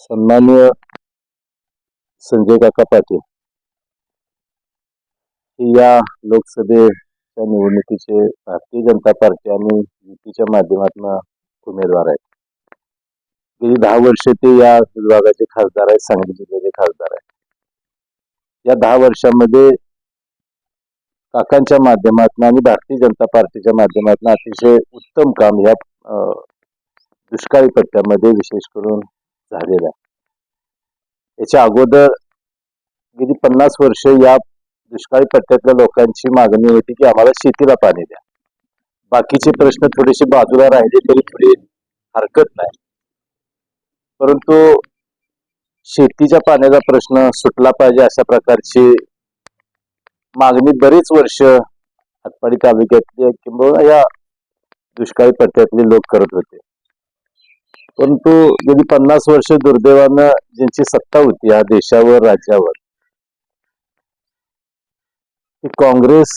सन्माननीय संजय काका पाटील. या लोकसभेच्या निवडणुकीचे भारतीय जनता पार्टी आणि युतीच्या माध्यमातून उमेदवार आहेत. गेली दहा वर्षे ते या विभागाचे खासदार आहेत सांगली जिल्ह्याचे खासदार आहेत. या दहा वर्षामध्ये काकांच्या माध्यमातून आणि भारतीय जनता पार्टीच्या माध्यमातून अतिशय उत्तम काम या अं, दुष्काळी पट्ट्यामध्ये विशेष करून झालेला आहे. याच्या अगोदर गेली पन्नास वर्ष या दुष्काळी पट्ट्यातल्या लोकांची मागणी होती की आम्हाला शेतीला पाणी द्या. बाकीचे प्रश्न थोडेसे बाजूला राहिले तरी थोडी हरकत नाही. परंतु शेतीच्या पाण्याचा प्रश्न सुटला पाहिजे अशा प्रकारची मागणी बरीच वर्ष हातपाडी तालुक्यातली किंवा या दुष्काळी पट्ट्यातले लोक करत होते. परंतु गेली पन्नास वर्ष दुर्दैवानं ज्यांची सत्ता होती या देशावर राज्यावर ती काँग्रेस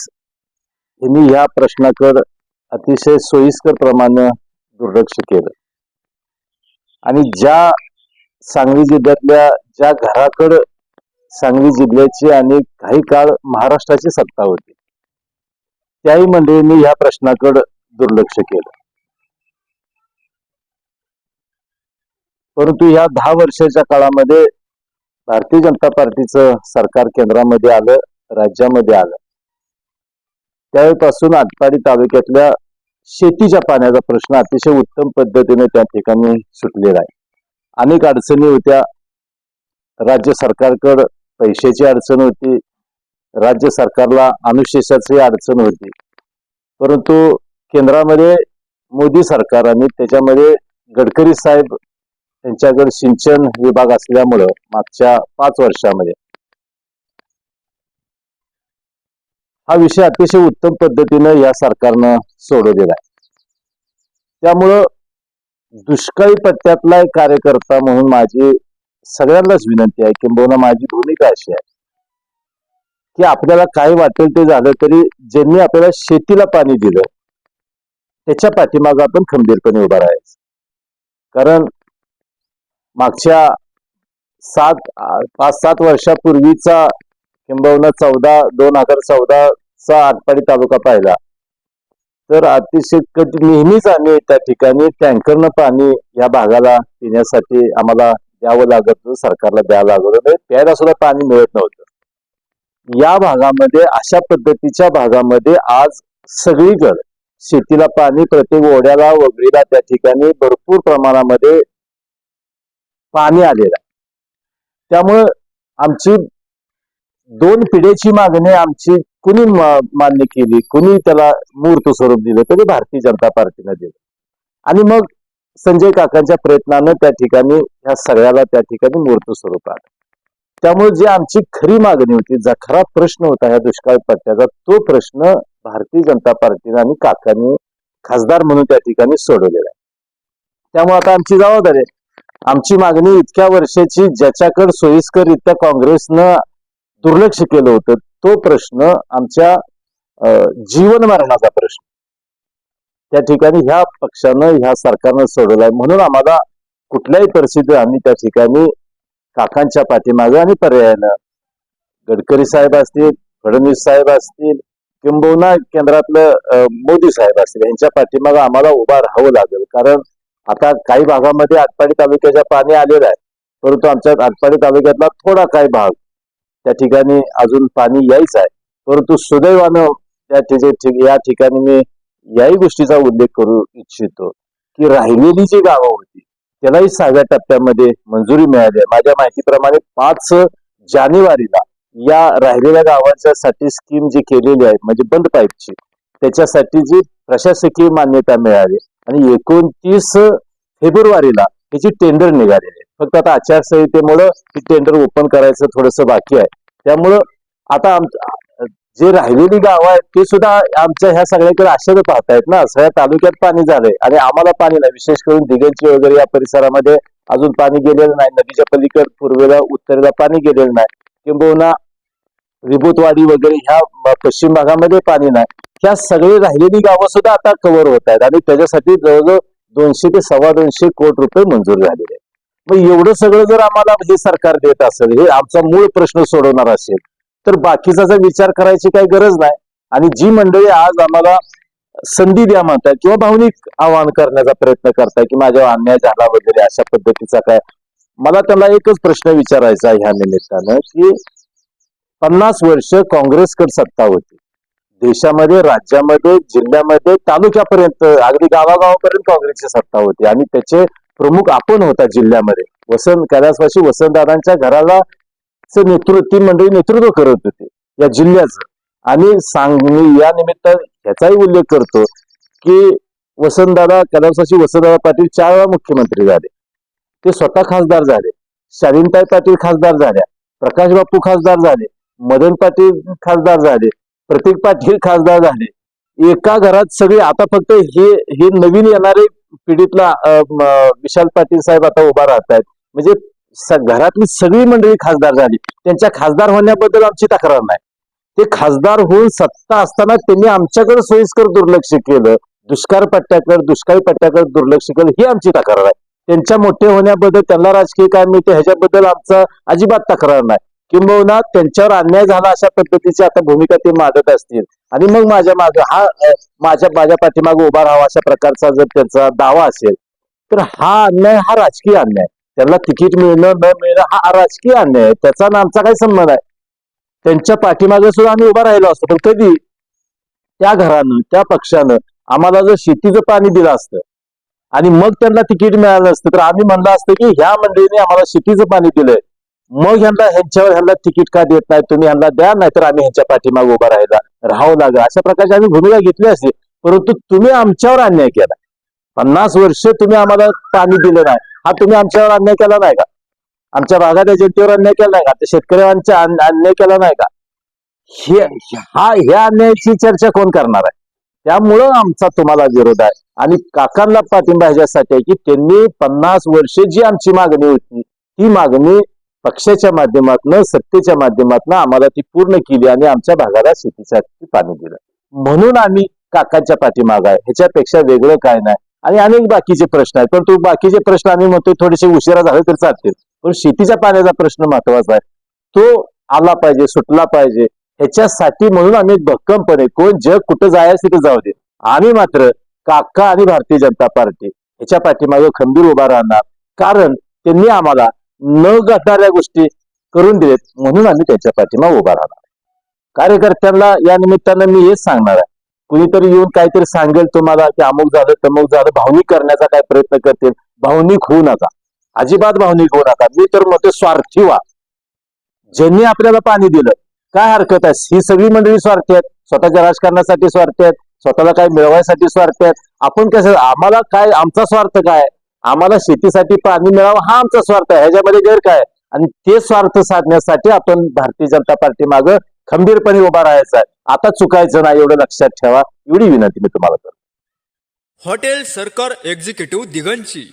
यांनी ह्या प्रश्नाकडे अतिशय सोयीस्कर प्रमाणे दुर्लक्ष केलं. आणि ज्या सांगली जिल्ह्यातल्या ज्या घराकडं सांगली जिल्ह्याची आणि काही काळ महाराष्ट्राची सत्ता होती त्याही मंडळींनी ह्या प्रश्नाकडे दुर्लक्ष केलं. परंतु या दहा वर्षाच्या काळामध्ये भारतीय जनता पार्टीचं सरकार केंद्रामध्ये आलं राज्यामध्ये आलं. त्यावेळेपासून आटपाडी तालुक्यातल्या शेतीच्या पाण्याचा प्रश्न अतिशय उत्तम पद्धतीने त्या ठिकाणी सुटलेला आहे. अनेक अडचणी होत्या. राज्य सरकारकडं पैशाची अडचण होती. राज्य सरकारला अनुशेषाची अडचण होती. परंतु केंद्रामध्ये मोदी सरकार आणि त्याच्यामध्ये गडकरी साहेब त्यांच्याकडे सिंचन विभाग असल्यामुळं मागच्या पाच वर्षामध्ये. हा विषय अतिशय उत्तम पद्धतीनं या सरकारनं सोडवलेला आहे त्यामुळं दुष्काळी पट्ट्यातला एक कार्यकर्ता म्हणून माझी सगळ्यांनाच विनंती आहे किंबहुना माझी भूमिका अशी आहे की आपल्याला काय वाटेल ते झालं तरी ज्यांनी आपल्याला शेतीला पाणी दिलं त्याच्या पाठीमागं आपण खंबीरपणे उभा राहायचं. कारण मागच्या सात पाच सात वर्षापूर्वीचा किंबहुना चौदा दोन हजार चौदाचा आटपाडी तालुका पाहिला. तर अतिशय कधी नेहमीच आम्ही त्या ठिकाणी टँकरनं पाणी या भागाला पिण्यासाठी आम्हाला द्यावं लागत होतं सरकारला द्यावं लागत होतं. प्यायला सुद्धा पाणी मिळत नव्हतं. या भागामध्ये अशा पद्धतीच्या भागामध्ये आज सगळीकडे शेतीला पाणी प्रत्येक ओढ्याला वगळीला त्या ठिकाणी भरपूर प्रमाणामध्ये पाणी आलेलं आहे. त्यामुळं आमची दोन पिढ्याची मागणी आमची कुणी मान्य केली कुणी त्याला मूर्त स्वरूप दिलं तरी भारतीय जनता पार्टीनं दिलं. आणि मग संजय काकांच्या प्रयत्नानं त्या ठिकाणी ह्या सगळ्याला त्या ठिकाणी मूर्त स्वरूप आलं. त्यामुळे जी आमची खरी मागणी होती जा खरा प्रश्न होता ह्या दुष्काळ पट्ट्याचा तो प्रश्न भारतीय जनता पार्टीनं आणि काकांनी खासदार म्हणून त्या ठिकाणी सोडवलेला आहे. त्यामुळे आता आमची जबाबदारी आहे आमची मागणी इतक्या वर्षाची ज्याच्याकडे सोयीस्कररित्या काँग्रेसनं दुर्लक्ष केलं होतं तो प्रश्न आमच्या जीवन मरणाचा प्रश्न. त्या ठिकाणी ह्या पक्षानं ह्या सरकारनं सोडवलाय म्हणून आम्हाला कुठल्याही परिस्थितीत आम्ही त्या ठिकाणी काकांच्या पाठीमागे आणि पर्यायानं गडकरी साहेब असतील फडणवीस साहेब असतील किंबहुना केंद्रातलं मोदी साहेब असतील यांच्या पाठीमागे आम्हाला उभा राहावं लागेल. कारण आता काही भागामध्ये आटपाडी तालुक्याच्या पाणी आलेलं आहे. परंतु आमच्या आटपाडी तालुक्यातला थोडा काही भाग त्या ठिकाणी अजून पाणी यायचं आहे. परंतु सुदैवानं त्या या ठिकाणी मी याही गोष्टीचा उल्लेख करू इच्छितो की राहिलेली जी गावं होती त्यालाही सहाव्या टप्प्यामध्ये मंजुरी मिळाली आहे. माझ्या माहितीप्रमाणे पाच जानेवारीला या राहिलेल्या गावांच्या साठी स्कीम जी केलेली आहे म्हणजे बंद पाईपची त्याच्यासाठी जी प्रशासकीय मान्यता मिळाली आणि एकोणतीस फेब्रुवारीला त्याची टेंडर निघालेली आहे. फक्त आता आचारसंहितेमुळं ही टेंडर ओपन करायचं थोडंसं बाकी आहे. त्यामुळं आता आम जे राहिलेली गावं आहेत ते सुद्धा आमच्या ह्या सगळ्याकडे आश्चर्य पाहतायत ना. सगळ्या तालुक्यात पाणी झालंय आणि आम्हाला पाणी नाही. विशेष करून दिगंची वगैरे या परिसरामध्ये अजून पाणी गेलेलं नाही. नदीच्या पलीकड पूर्वेला उत्तरेला पाणी गेलेलं नाही. किंबहुना रिबोतवाडी वगैरे ह्या पश्चिम भागामध्ये पाणी नाही. ह्या सगळी राहिलेली गावं सुद्धा आता कव्हर होत आहेत आणि त्याच्यासाठी जवळजवळ दोनशे ते सव्वा दोनशे कोटी रुपये मंजूर झालेले आहेत. मग एवढं सगळं जर आम्हाला हे सरकार देत असेल हे आमचा मूळ प्रश्न सोडवणार असेल तर बाकीचा जर विचार करायची काही गरज नाही. आणि जी मंडळी आज आम्हाला संधी द्या म्हणतात किंवा भावनिक आवाहन करण्याचा प्रयत्न करताय की माझ्यावर अन्याय झाला वगैरे अशा पद्धतीचा काय मला त्याला एकच प्रश्न विचारायचा ह्या निमित्तानं की पन्नास वर्ष काँग्रेसकडे सत्ता होती. देशामध्ये राज्यामध्ये जिल्ह्यामध्ये तालुक्यापर्यंत अगदी गावागावापर्यंत काँग्रेसची सत्ता होती. आणि त्याचे प्रमुख आपण होता जिल्ह्यामध्ये. वसंत कैलासवासी वसंतदादांच्या घराला चे नेतृत्व ती मंडळी नेतृत्व करत होते या जिल्ह्याचं. आणि सांगली या निमित्त ह्याचाही उल्लेख करतो की वसंतदादा कैलासवासी वसंतदादा पाटील चार वेळा मुख्यमंत्री झाले. ते स्वतः खासदार झाले. शालीनताई पाटील खासदार झाल्या. प्रकाश बापू खासदार झाले. मदन पाटील खासदार झाले प्रतीक पाटील खासदार झाले. एका घरात सगळे आता फक्त हे हे नवीन येणारे पिढीतला विशाल पाटील साहेब आता उभा राहत आहेत म्हणजे घरातली सगळी मंडळी खासदार झाली. त्यांच्या खासदार होण्याबद्दल आमची तक्रार नाही. ते खासदार होऊन सत्ता असताना त्यांनी आमच्याकडे सोयीस्कर दुर्लक्ष केलं. दुष्काळ पट्ट्याकडे दुष्काळी पट्ट्याकडे दुर्लक्ष केलं ही आमची तक्रार आहे. त्यांच्या मोठे होण्याबद्दल त्यांना राजकीय काय मिळते ह्याच्याबद्दल आमचा अजिबात तक्रार नाही. किंबहुना त्यांच्यावर अन्याय झाला अशा पद्धतीची आता भूमिका ते मागत असतील. आणि मग माझ्या माग हा माझ्या माझ्या पाठीमागे उभा राहावा अशा प्रकारचा जर त्यांचा दावा असेल तर हा अन्याय हा राजकीय अन्याय. त्यांना तिकीट मिळणं न मिळणं हा राजकीय अन्याय आहे. त्याचा आणि आमचा काय संबंध आहे त्यांच्या पाठीमागे सुद्धा आम्ही उभा राहिलो असतो पण कधी? त्या घरानं त्या पक्षानं आम्हाला जर शेतीचं पाणी दिलं असतं आणि मग त्यांना तिकीट मिळालं असतं तर आम्ही म्हणलं असतं की ह्या मंडळीने आम्हाला शेतीचं पाणी दिलंय. मग ह्यांना ह्यांच्यावर ह्यांना तिकीट का देत नाही तुम्ही ह्यांना द्या नाहीतर आम्ही ह्यांच्या पाठीमागे उभा राहायला राहू लागेल अशा प्रकारची आम्ही भूमिका घेतली असते परंतु तुम्ही आमच्यावर अन्याय केला. पन्नास वर्ष तुम्ही आम्हाला पाणी दिलं नाही. हा तुम्ही आमच्यावर अन्याय केला नाही का? आमच्या भागाच्या जनतेवर अन्याय केला नाही का? त्या शेतकऱ्यांच्या अन्याय केला नाही का? हे हा ह्या अन्यायाची चर्चा कोण करणार आहे? त्यामुळं आमचा तुम्हाला विरोध आहे. आणि काकांना पाठिंबा ह्याच्यासाठी आहे की त्यांनी पन्नास वर्ष जी आमची मागणी होती ती मागणी पक्षाच्या माध्यमातून सत्तेच्या माध्यमातून आम्हाला ती पूर्ण केली आणि आमच्या भागाला शेतीसाठी पाणी दिलं. म्हणून आम्ही काकांच्या पाठीमाग आहे. ह्याच्यापेक्षा वेगळं काय नाही. आणि अनेक बाकीचे प्रश्न आहेत. परंतु बाकीचे प्रश्न आम्ही म्हणतो थोडेसे उशिरा झाले तर चालतील. पण शेतीच्या पाण्याचा प्रश्न महत्त्वाचा आहे. तो आला पाहिजे सुटला पाहिजे. ह्याच्यासाठी म्हणून आम्ही भक्कमपणे कोण जग कुठं जायचं तिथे जाऊ दे. आम्ही मात्र काका आणि भारतीय जनता पार्टी ह्याच्या पाठीमागे खंबीर उभा राहणार. कारण त्यांनी आम्हाला न घडणाऱ्या गोष्टी करून दिलेत म्हणून आम्ही त्यांच्या पाठीमा उभा राहणार. कार्यकर्त्यांना या निमित्तानं मी हेच सांगणार आहे. कुणीतरी येऊन काहीतरी सांगेल तुम्हाला की अमुक झालं तमुक झालं भावनिक करण्याचा काय प्रयत्न करतील? भावनिक होऊ नका. अजिबात भावनिक होऊ नका. मी तर म्हणतो स्वार्थी व्हा. ज्यांनी आपल्याला पाणी दिलं काय हरकत आहे? ही सगळी मंडळी स्वार्थी आहेत. स्वतःच्या राजकारणासाठी स्वार्थी आहेत. स्वतःला काय मिळवायसाठी स्वार्थी आहेत. आपण कसं आम्हाला काय आमचा स्वार्थ काय आहे? आम्हाला शेतीसाठी पाणी मिळावं हा आमचा स्वार्थ आहे. ह्याच्यामध्ये गैर काय? आणि ते स्वार्थ साधण्यासाठी आपण भारतीय जनता पार्टी मागं खंबीरपणे उभा राहायचा आहे. आता चुकायचं नाही एवढं लक्षात ठेवा. एवढी विनंती मी तुम्हाला करतो. हॉटेल सरकार एक्झिक्युटिव्ह दिगंची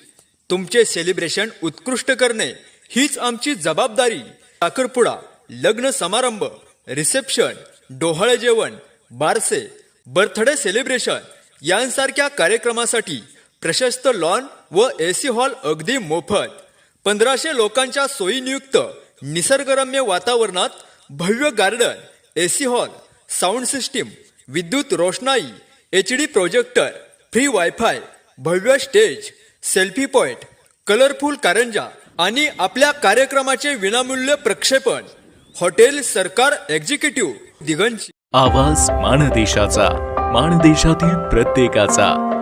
तुमचे सेलिब्रेशन उत्कृष्ट करणे हीच आमची जबाबदारी. साखरपुडा लग्न समारंभ रिसेप्शन डोहाळे जेवण बारसे बर्थडे सेलिब्रेशन यांसारख्या कार्यक्रमासाठी प्रशस्त लॉन व एसी हॉल अगदी मोफत. पंधराशे लोकांच्या सोयीनियुक्त निसर्गरम्य वातावरणात भव्य garden AC hall sound system विद्युत रोषणाई H D projector free wifi भव्य स्टेज सेल्फी पॉइंट कलरफुल कारंजा आणि आपल्या कार्यक्रमाचे विनामूल्य प्रक्षेपण. हॉटेल सरकार एक्झिक्युटिव्ह दिगंची आवाज मानदेशाचा मानदेशातील प्रत्येकाचा.